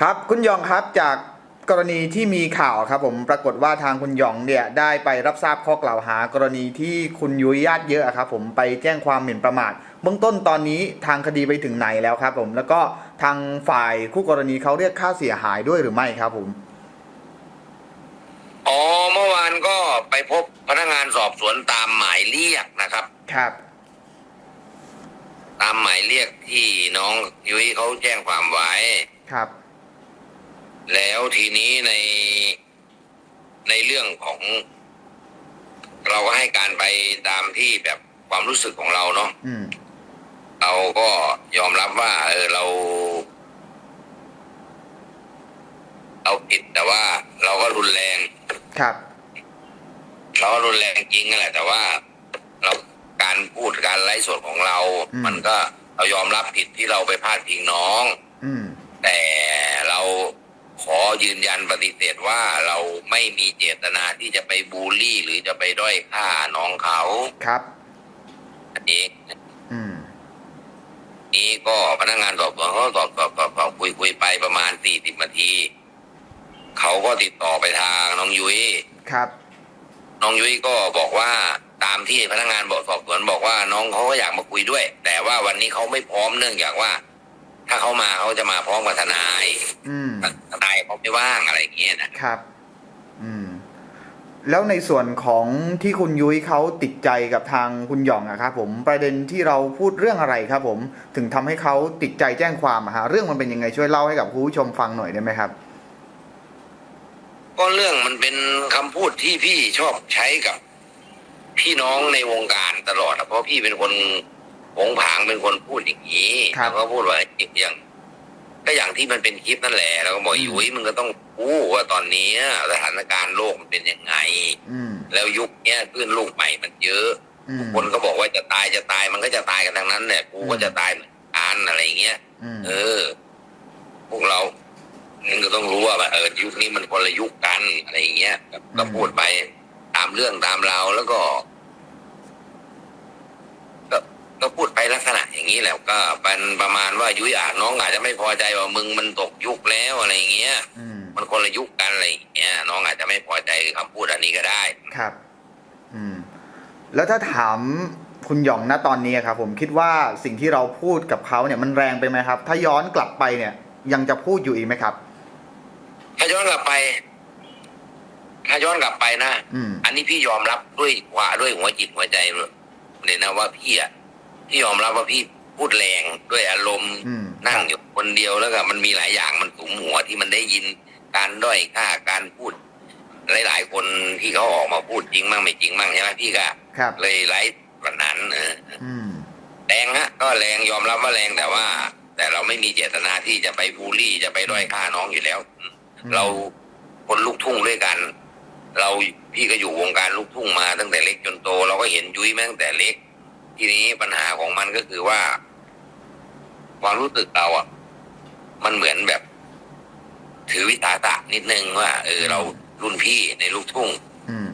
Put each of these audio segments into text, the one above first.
ครับคุณหยองครับจากกรณีที่มีข่าวครับผมปรากฏว่าทางคุณหยองเนี่ยได้ไปรับทราบข้อกล่าวหา กรณีที่คุณยุ้ยญาติเยอะครับผมไปแจ้งความหมิ่นประมาทเบื้องต้นตอนนี้ทางคดีไปถึงไหนแล้วครับผมแล้วก็ทางฝ่ายคู่กรณีเขาเรียกค่าเสียหายด้วยหรือไม่ครับผมอ๋อเมื่อวานก็ไปพบพนักงานสอบสวนตามหมายเรียกนะครับ ครับ ตามหมายเรียกที่น้องยุ้ยเขาแจ้งความไว้ครับ แล้วทีนี้ในในเรื่องของ เราก็ให้การไปตามที่แบบความรู้สึกของเราเนาะอืม เราก็ยอมรับว่า เออเรา เราผิดแต่ว่า เราก็รุนแรง ครับ เราก็รุนแรงจริงนั่นแหละ แต่ว่าเราการพูดการไลฟ์สดของเรา อืม มันก็เรายอมรับผิดที่เราไปพาดพิงน้อง อืม แต่เรา ขอยืนยันปฏิเสธว่าเราไม่มีเจตนาที่จะไปบูลลี่ หรือจะไปด้อยค่าน้องเขาครับ อันนี้อืมนี้ก็พนักงานสอบสวนเขาสอบสอบสอบสอบคุยคุยไปประมาณสี่สิบนาทีเขาก็ติดต่อไปทางน้องยุ้ยครับ น้องยุ้ยก็บอกว่าตามที่พนักงานบอกสอบสวนบอกว่าน้องเขาก็อยากมาคุยด้วย แต่ว่าวันนี้เขาไม่พร้อมเนื่องจากว่า ถ้าเขามาเขาจะมาพร้อมกับทนายอืมทนายเขาไม่ว่างอะไรอย่างเงี้ยนะครับ อืม แล้วในส่วนของที่คุณยุ้ยเขาติดใจกับทางคุณหยองอะครับผมประเด็นที่เราพูดเรื่องอะไรครับ ผมถึงทำให้เขาติดใจแจ้งความอะฮะเรื่องมันเป็นยังไงช่วยเล่าให้กับคุณผู้ชมฟังหน่อยได้ไหมครับก็เรื่องมันเป็นคำพูดที่พี่ชอบใช้กับพี่น้องในวงการตลอดอะเพราะพี่เป็นคน ผงผางเป็นคนพูดอย่างนี้ครับ แล้วก็พูดว่าอย่างก็อย่างที่มันเป็นคลิปนั่นแหละแล้วก็บอกอืม ยุ้ยมึงก็ต้องพูดว่าตอนนี้สถานการณ์โลกมันเป็นยังไง อืมแล้วยุคเนี้ยคลื่นลูกใหม่มันเยอะ อืม คนก็บอกว่าจะตายจะตายมันก็จะตายกันทั้งนั้นแหละกูก็อืม จะตายเหมือนกันอะไรอย่างเงี้ย อืมเออ พวกเรามึงก็ต้องรู้ว่าแบบเออยุคนี้มันคนละยุคกันอะไรอย่างเงี้ยก็ก็พูดไปตามเรื่องตามราวแล้วก็ ก็ก็พูดไปลักษณะอย่างนี้แหละก็เป็นประมาณว่ายุ้ยอาจน้องอาจจะไม่พอใจว่ามึงมันตกยุคแล้วอะไรอย่างเงี้ยอืมมันคนละยุคกันอะไรอย่างเงี้ยน้องอาจจะไม่พอใจคำพูดอันนี้ก็ได้ ครับ อืม แล้วถ้าถามคุณหยองณตอนนี้ครับ ผมคิดว่าสิ่งที่เราพูดกับเขาเนี่ยมันแรงไปไหมครับ ถ้าย้อนกลับไปเนี่ย ยังจะพูดอยู่อีกไหมครับ ถ้าย้อนกลับไป ถ้าย้อนกลับไปนะ อืม อันนี้พี่ยอมรับด้วยว่าด้วยหัวจิตหัวใจเลยนะว่าพี่อะ พี่ยอมรับว่าพี่พูดแรงด้วยอารมณ์อืมนั่งอยู่คนเดียวแล้วก็มันมีหลายอย่างมันสุมหัวที่มันได้ยินการด้อยค่าการพูด หลาย ๆ คนที่เขาออกมาพูดจริงมั่งไม่จริงมั่งใช่ไหมพี่ก็ครับ เลยไลฟ์วันนั้นเอออืม แรงฮะก็แรงยอมรับว่าแรงแต่ว่า แต่เราไม่มีเจตนาที่จะไปบูลลี่จะไปด้อยค่าน้องอยู่แล้ว เราคนลูกทุ่งด้วยกัน เราพี่ก็อยู่วงการลูกทุ่งมาตั้งแต่เล็กจนโต เราก็เห็นยุ้ยมาตั้งแต่เล็ก ทีนี้ปัญหาของมันก็คือว่า ความรู้สึกเราอะ มันเหมือนแบบ ถือวิสาสะนิดนึงว่า เออเรารุ่นพี่ในลูกทุ่งอืม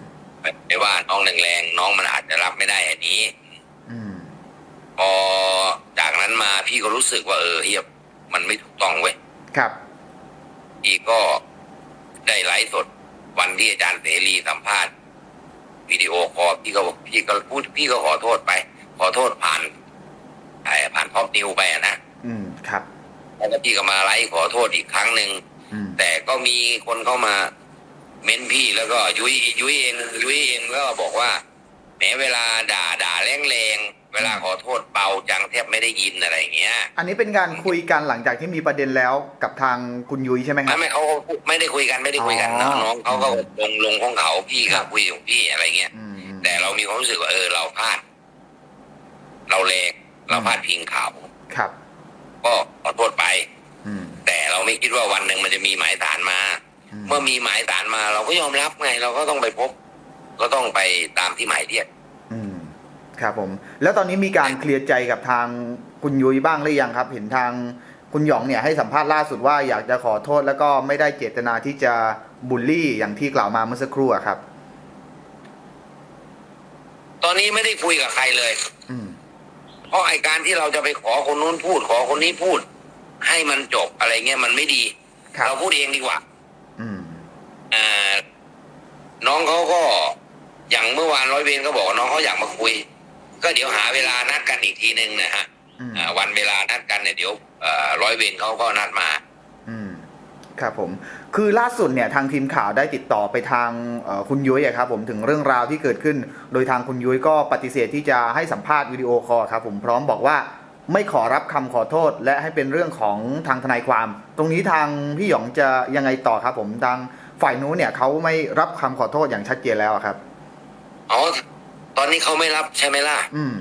ไม่ว่าน้องแรงๆน้องมันอาจจะรับไม่ได้อันนี้อืมพอจากนั้นมาพี่ก็รู้สึกว่าเออเฮียมันไม่ถูกต้องเว้ยครับพี่ก็ได้ไลฟ์สดวันที่อาจารย์เสรีสัมภาษณ์วิดีโอคอลพี่ก็บอกพี่ก็พูดพี่ก็ขอโทษไป ขอโทษผ่านไอ้ผ่านท็อปนิวไปอะนะอืมครับแล้วก็พี่ก็มาไลฟ์ขอโทษอีกครั้งหนึ่งอืมแต่ก็มีคนเข้ามา เม้นพี่แล้วก็ยุ้ยยุ้ยเองยุ้ยเองก็บอกว่าแหมเวลาด่าด่าแรงแรงๆเวลาขอโทษเบาจังแทบไม่ได้ยินอะไรอย่างเงี้ย อันนี้เป็นการคุยกันหลังจากที่มีประเด็นแล้วกับทางคุณยุ้ยใช่ไหมคไม่รับ ไม่เขาไม่ได้คุยกันไม่ได้คุยกันอ๋อ น้องเขาก็อืมลงลงของเขาพี่ครัก็บคุยของพี่อะไรเงี้ยอืมอืมแต่เรามีความรู้สึกว่าเออเราพลาด เราแรงเราพลาดพิงเขาครับ ก็ขอโทษไปอืมแต่เราไม่คิดว่าวันหนึ่งมันจะมีหมายสารมาอืมเมื่อมีหมายสารมา เราก็ยอมรับไง เราก็ต้องไปพบ ก็ต้องไปตามที่หมายเรียกอืมครับผม แล้วตอนนี้มีการเคลียร์ใจกับทางคุณยุ้ยบ้างหรือยังครับ เห็นทางคุณหยองเนี่ยให้สัมภาษณ์ล่าสุดว่าอยากจะขอโทษแล้วก็ไม่ได้เจตนาที่จะบูลลี่อย่างที่กล่าวมาเมื่อสักครู่อะครับ ตอนนี้ไม่ได้คุยกับใครเลย อืม เพราะไอการที่เราจะไปขอคนนู้นพูดขอคนนี้พูด ให้มันจบอะไรเงี้ยมันไม่ดีครับเราพูดเองดีกว่า อืมอ่าน้องเขาก็อย่างเมื่อวานร้อยเวรก็บอกว่าน้องเขาอยากมาคุย ก็เดี๋ยวหาเวลานัดกันอีกทีหนึ่งนะฮะอืมอ่าวันเวลานัดกันเนี่ยเดี๋ยวเอ่อร้อยเวรเขาก็นัดมาอืม ครับผมคือล่าสุดเนี่ยทางทีมข่าวได้ติดต่อไปทางเอ่อคุณยุ้ยอะครับผมถึงเรื่องราวที่เกิดขึ้น โดยทางคุณยุ้ยก็ปฏิเสธที่จะให้สัมภาษณ์วิดีโอคอลครับผมพร้อมบอกว่าไม่ขอรับคำขอโทษ และให้เป็นเรื่องของทางทนายความ ตรงนี้ทางพี่หยองจะยังไงต่อครับผมทางฝ่ายนู้นเนี่ยเขาไม่รับคำขอโทษอย่างชัดเจนแล้วอะครับอ๋อตอนนี้เขาไม่รับใช่ไหมล่ะ อืม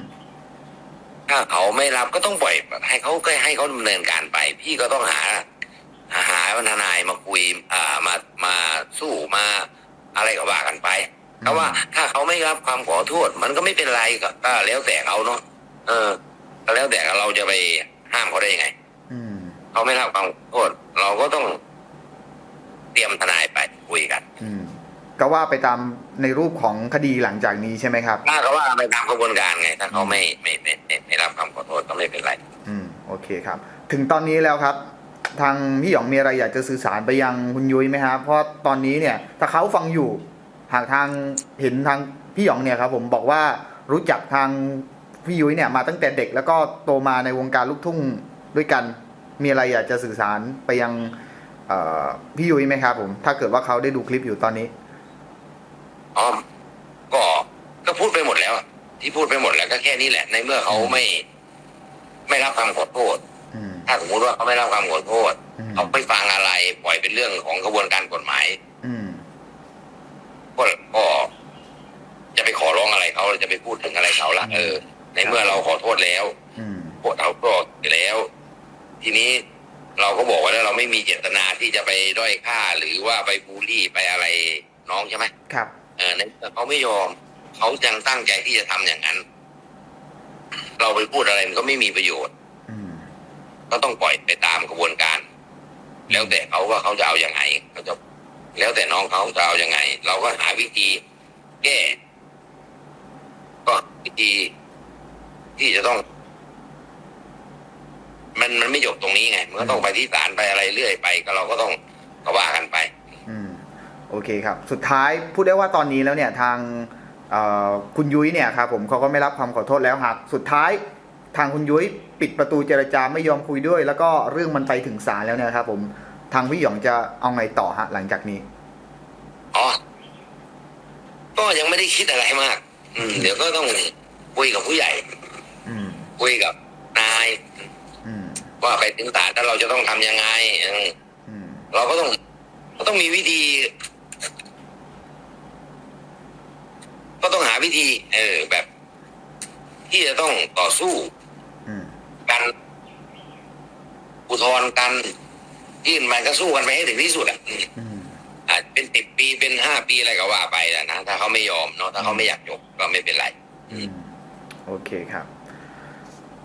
ถ้าเขาไม่รับก็ต้องปล่อยให้เขาก็ให้เขาดำเนินการไป พี่ก็ต้องหาหา ทนายมาคุยอ่ามามาสู้มาอะไรก็ว่ากันไปเพราะว่าถ้าเขาไม่รับความขอโทษ มันก็ไม่เป็นไรก็ก็แล้วแต่เขาเนาะเออก็แล้วแต่เราจะไปห้ามเขาได้ยังไงอืมเขาไม่รับความขอโทษ เราก็ต้องเตรียมทนายไปคุยกัน อืมก็ว่าไปตามในรูปของคดีหลังจากนี้ใช่ไหมครับถ้าเขาว่าไปตามกระบวนการไง ถ้าเขาไม่ไม่ไม่ไม่ไม่รับความขอโทษก็ไม่เป็นไร อืม โอเคครับ ถึงตอนนี้แล้วครับ ทางพี่หยองมีอะไรอยากจะสื่อสารไปยังคุณยุ้ยไหมครับเพราะตอนนี้เนี่ยถ้าเขาฟังอยู่หากทางเห็นทางพี่หยองเนี่ยครับผมบอกว่ารู้จักทางพี่ยุ้ยเนี่ยมาตั้งแต่เด็กแล้วก็โตมาในวงการลูกทุ่งด้วยกัน มีอะไรอยากจะสื่อสารไปยังพี่ยุ้ยไหมครับผม ถ้าเกิดว่าเขาได้ดูคลิปอยู่ตอนนี้อ๋อก็ก็พูดไปหมดแล้ว ที่พูดไปหมดแล้วก็แค่นี้แหละ ในเมื่อเขาไม่ ไม่รับคำขอโทษ ถ้าสมมติว่าเขาไม่รับคำขอโทษอืมเขาไปฟังอะไร ปล่อยเป็นเรื่องของกระบวนการกฎหมายอืมก็ก็จะไปขอร้องอะไรเขาจะไปพูดถึงอะไรเขาละเออ ในเมื่อเราขอโทษแล้วอืมพวกเราก็แล้ว ทีนี้เราก็บอกไว่าแล้วเราไม่มีเจตนาที่จะไปด้อยค่าหรือว่าไปบูลลี่ไปอะไรน้องใช่ไหมครับ เออในเมื่อเขาไม่ยอมเขายังตั้งใจที่จะทำอย่างนั้น เราไปพูดอะไรมันก็ไม่มีประโยชน์อืม ก็ต้องปล่อยไปตามกระบวนการ แล้วแต่เขาว่าเขาจะเอาอย่างไงเขาจะแล้วแต่น้องเขาจะเอาอย่างไง เราก็หาวิธีแก้ก็วิธีที่จะต้อง มันมันไม่จบตรงนี้ไงมันก็ต้องไปที่ศาลไปอะไรเรื่อยไป ก็เราก็ต้องก็ว่ากันไปอืมโอเคครับ สุดท้ายพูดได้ว่าตอนนี้แล้วเนี่ยทางคุณยุ้ยเนี่ยครับผมเขาก็ไม่รับความขอโทษแล้วหากสุดท้าย ทางคุณยุ้ยปิดประตูเจรจาไม่ยอมคุยด้วย แล้วก็เรื่องมันไปถึงศาลแล้วเนี่ยครับ ผมทางพี่หยองจะเอาไงต่อฮะ หลังจากนี้อ๋อก็ยังไม่ได้คิดอะไรมาก อืม เดี๋ยวก็ต้องคุยกับผู้ใหญ่ อืม คุยกับนายอืม ว่าไปถึงศาลแล้วเราจะต้องทำยังไงอืมอืม เราก็ต้องก็ต้องมีวิธี ก็ต้องหาวิธี เออแบบ ที่จะต้องต่อสู้ อืม กัน อุทธรณ์กันยื่นมันก็สู้กันไปให้ถึงที่สุดอะอืมอืมอาจเป็นสิบปีเป็นห้าปีอะไรก็ว่าไปแหละนะถ้าเขาไม่ยอมเนาะถ้าเขาไม่อยากจบก็ไม่เป็นไรอืมโอเคครับ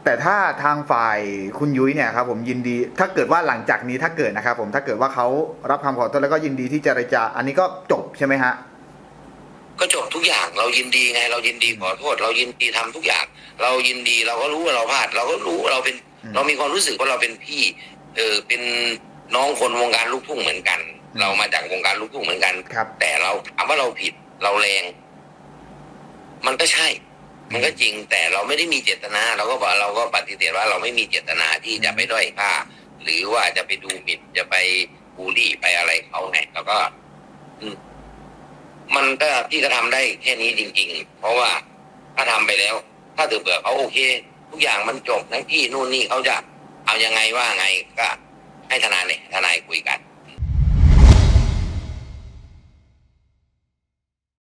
แต่ถ้าทางฝ่ายคุณยุ้ยเนี่ยครับ ผมยินดี ถ้าเกิดว่าหลังจากนี้ถ้าเกิดนะครับ ผมถ้าเกิดว่าเขารับคำขอโทษแล้วก็ยินดีที่จะเจรจา อันนี้ก็จบใช่ไหมฮะก็จบทุกอย่างเรายินดีไง เรายินดีขอโทษ เรายินดีทำทุกอย่าง เรายินดีเราก็รู้ว่าเราพลาด เราก็รู้ว่าเราเป็นอืม เรามีความรู้สึกว่าเราเป็นพี่ เออเป็นน้องคนวงการลูกทุ่งเหมือนกันอืมเรามาจากวงการลูกทุ่งเหมือนกันครับ แต่เราถามว่าเราผิดเราแรง มันก็ใช่ มันก็จริง แต่เราไม่ได้มีเจตนา เราก็บอกเราก็ปฏิเสธว่าเราไม่มีเจตนาที่จะไปด้อยค่า หรือว่าจะไปดูหมิ่นจะไปบูลลี่ไปอะไรเขาไงแล้วก็ อืมมันก็พี่ก็ทำได้แค่นี้จริง ๆ เพราะว่าถ้าทำไปแล้ว ถ้าถือเบื่อเขาโอเค ทุกอย่างมันจบทั้งที่นู่นนี่เขาจะเอายังไงว่าไงก็ให้ทนายเนี่ยทนายคุยกัน